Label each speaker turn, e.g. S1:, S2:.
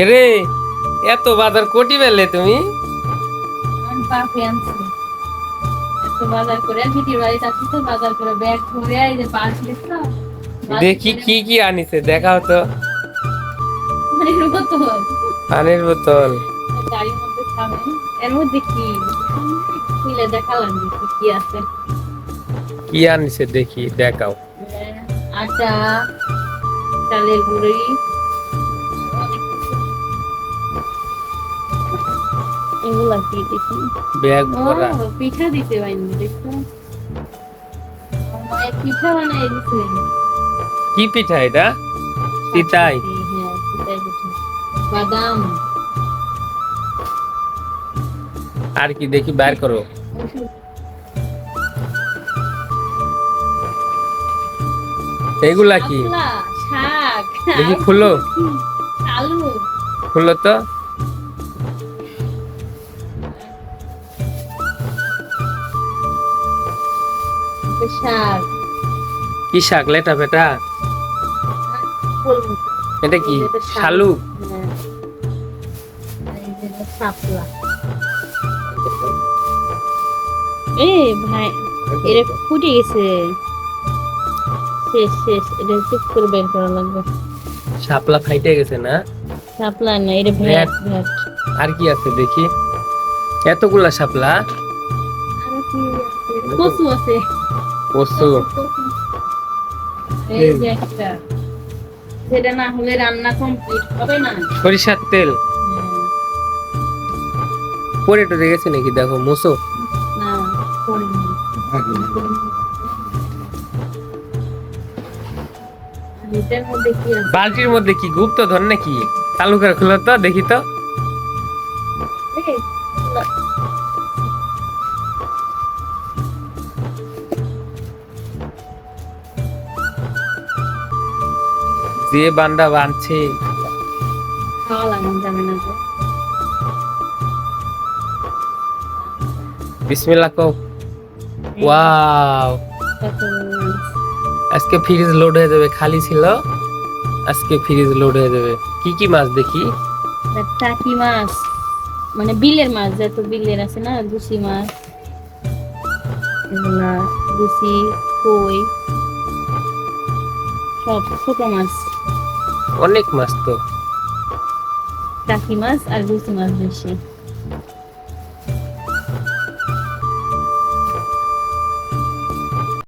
S1: রে এত বাজার কোটি বেলে তুমি? দেখি কি কি আনিছে দেখাও তো।
S2: কত
S1: পানির বোতল।
S2: এর মধ্যে কি? দেখালাম দেখি কি আছে।
S1: কি আনিছে দেখি দেখাও।
S2: আটা চালের গুঁড়ি কি
S1: ব্যাগ ভরা।
S2: পিঠা দিতে পারিনি দেখছ পিঠা বানাই দিছে
S1: কি পিঠা এটা?
S2: হ্যাঁ বাদাম।
S1: আর কি দেখি বাইর করো। এগুলা কি? দেখি খুলো।
S2: আলু।
S1: খুলো তো।
S2: শাক।
S1: কি শাক লেটা
S2: কলমি
S1: এটা কি? শালুক?
S2: হ্যাঁ। শাপলা। এ ভাই এটা ফুটে গেছে। শেষ শেষ। এটা চুপ করে বের করা লাগবে।
S1: শাপলা ফাইটে গেছে না?
S2: শাপলা না এটা ভ্যাট ভ্যাট
S1: আর কি আছে দেখি? এতগুলা শাপলা?
S2: কচু আছে।
S1: কচু।
S2: এই যে একটা। সেটা না হলে রান্না কমপ্লিট হবে না।
S1: সরিষার তেল। পরে টরে গেছে নাকি? দেখো মোসো
S2: না
S1: বালতির মধ্যে কি? গুপ্ত ধর নাকি? চালু করে খুলো তো দেখি তো। যে বান্ডা বানছে
S2: খাওয়া লাগানো যাবে না তো।
S1: বিসমিল্লাহ কও। ওয়াও। আজকে ফ্রিজ লোড হয়ে যাবে খালি ছিল। আজকে ফ্রিজ লোড হয়ে যাবে। কি কি মাছ দেখি?
S2: টাকি মাছ মানে বিলের মাছ যত বিলের আছে না গুছি মাছ গুছি কই সব ছোট মাছ।
S1: অনেক মাছ তো।
S2: টাকি মাছ আর গুচি মাছ বেশি।